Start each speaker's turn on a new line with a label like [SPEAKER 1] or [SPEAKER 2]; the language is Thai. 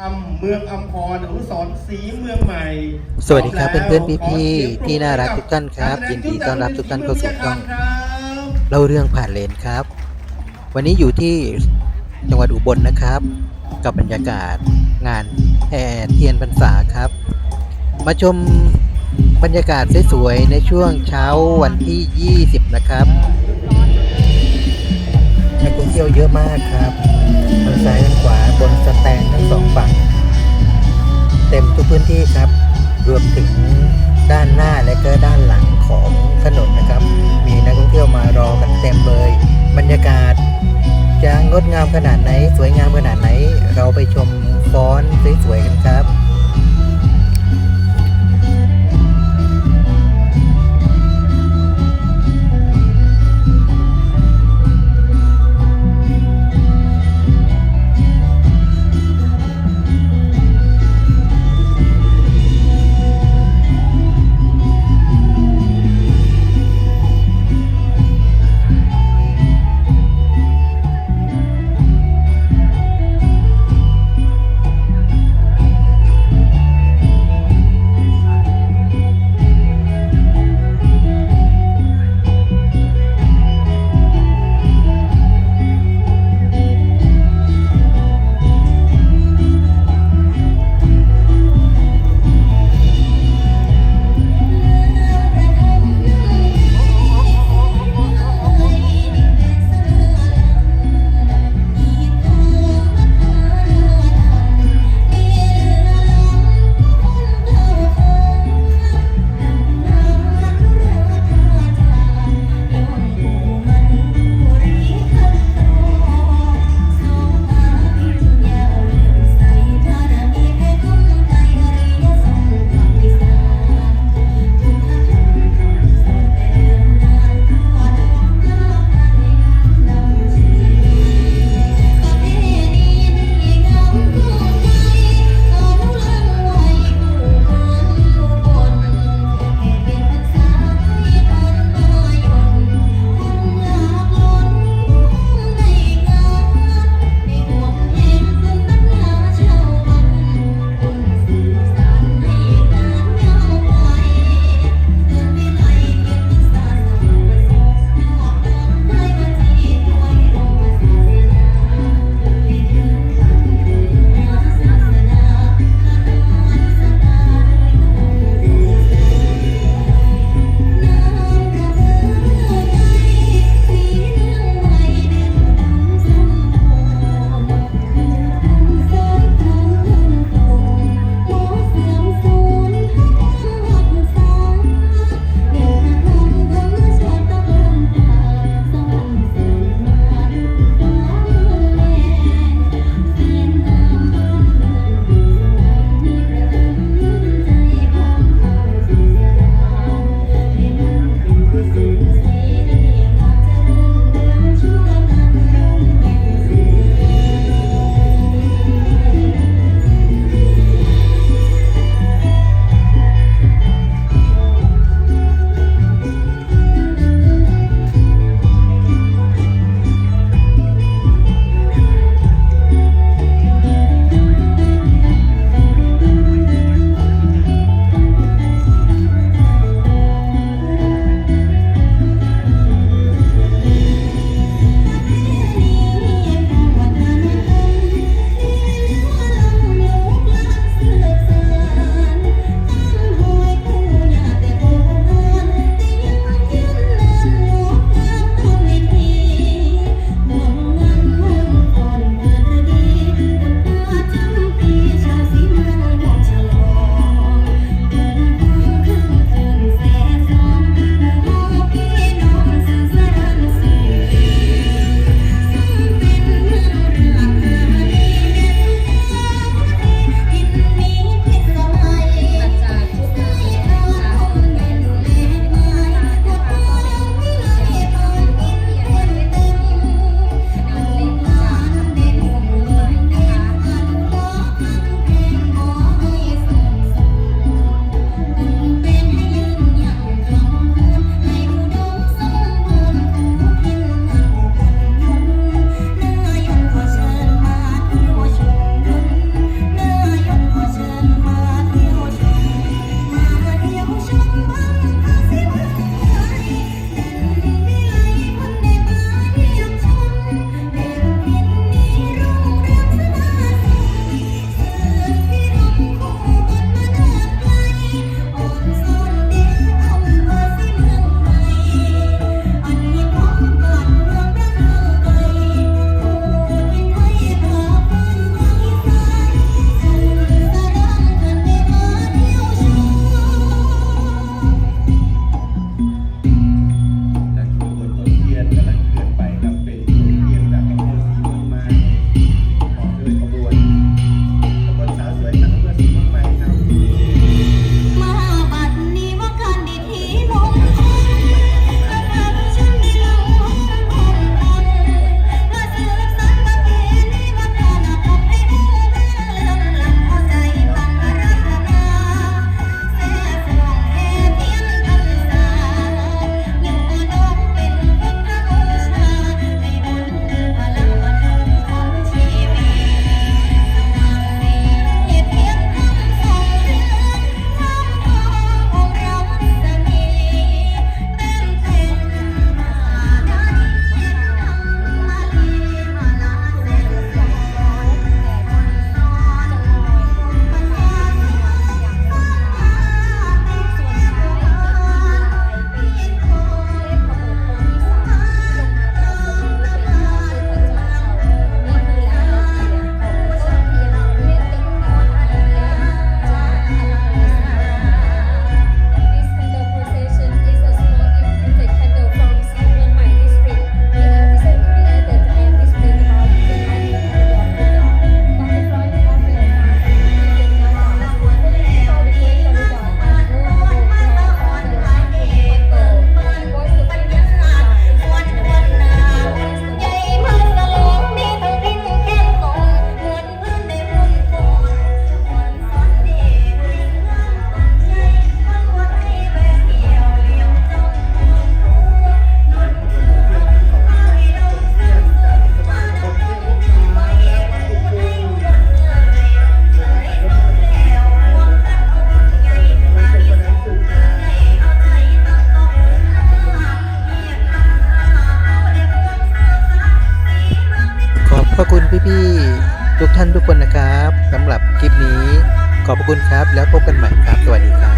[SPEAKER 1] ทำเมืองอัมพรอนุสรณ์ศรีเมืองใหม่
[SPEAKER 2] สวัสดีครับเพื่อนๆพี่ๆที่น่ารักทุกท่านครับยินดีต้อนรับทุกท่านเข้าสู่ช่องเล่าเรื่องผ่านเลนครับ วันนี้อยู่ที่จังหวัดอุบลนะครับ กับบรรยากาศงานแห่เทียนพรรษาครับ มาชมบรรยากาศสวยๆในช่วงเช้าวันที่ 20 นะครับนัก เที่ยวเยอะมากครับทางซ้ายทางขวาบนสแตนทั้งสองฝั่ง เต็มทุกพื้นที่ครับ รวมถึงด้านหน้าและก็ด้านหลังของถนนนะครับ มีนักท่องเที่ยวมารอกันเต็มเลย บรรยากาศจะงดงามขนาดไหน สวยงามขนาดไหน เราไปชมฟ้อนสวยๆกันครับ
[SPEAKER 1] พี่ๆทุ
[SPEAKER 2] กท่านทุกคนนะครับสำหรับคลิปนี้ขอบคุณครับแล้วพบกันใหม่ครับสวัสดีครับ